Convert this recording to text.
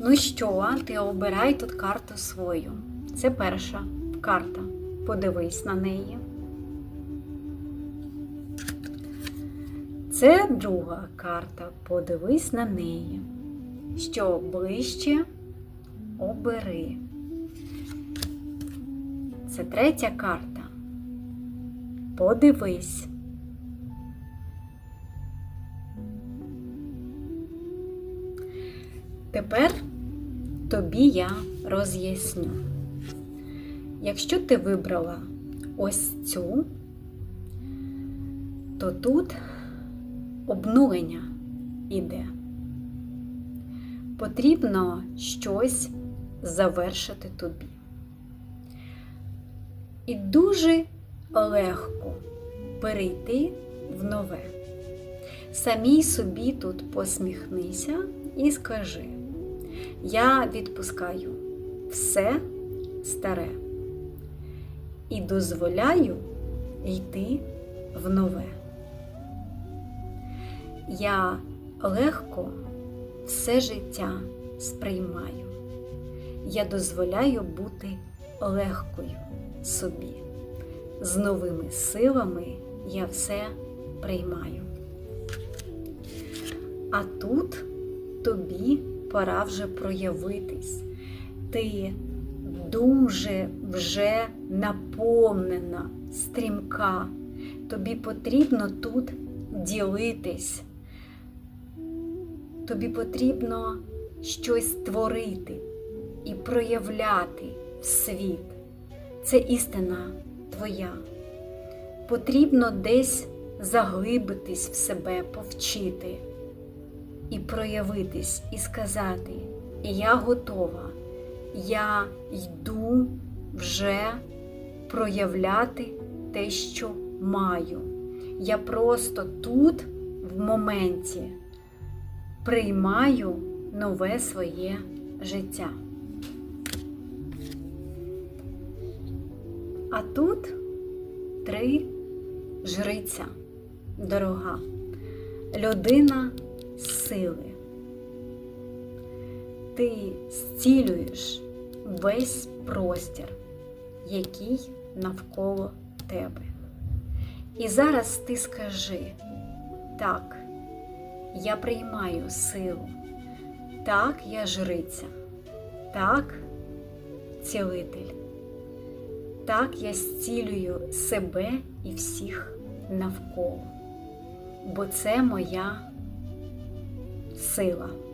Ну що, ти обирай тут карту свою. Це перша карта. Подивись на неї. Це друга карта. Подивись на неї. Що ближче обери. Це третя карта. Подивись. Тепер тобі я роз'ясню. Якщо ти вибрала ось цю, то тут обнулення іде. Потрібно щось завершити тобі. І дуже легко перейти в нове. Самій собі тут посміхнися і скажи: Я відпускаю все старе і дозволяю йти в нове. Я легко все життя сприймаю. Я дозволяю бути легкою собі. З новими силами я все приймаю. А тут тобі пора вже проявитись. Ти дуже вже наповнена, стрімка. Тобі потрібно тут ділитись. Тобі потрібно щось творити і проявляти в світ. Це істина твоя. Потрібно десь заглибитись в себе, повчити і проявитись, і сказати: Я готова, я йду вже проявляти те, що маю. Я просто тут, в моменті, приймаю нове своє життя. А тут три жриця дорога, людина сили. Ти зцілюєш весь простір, який навколо тебе. І зараз ти скажи, так, я приймаю силу, так, я жриця, так, цілитель. Так я зцілюю себе і всіх навколо, бо це моя Selah.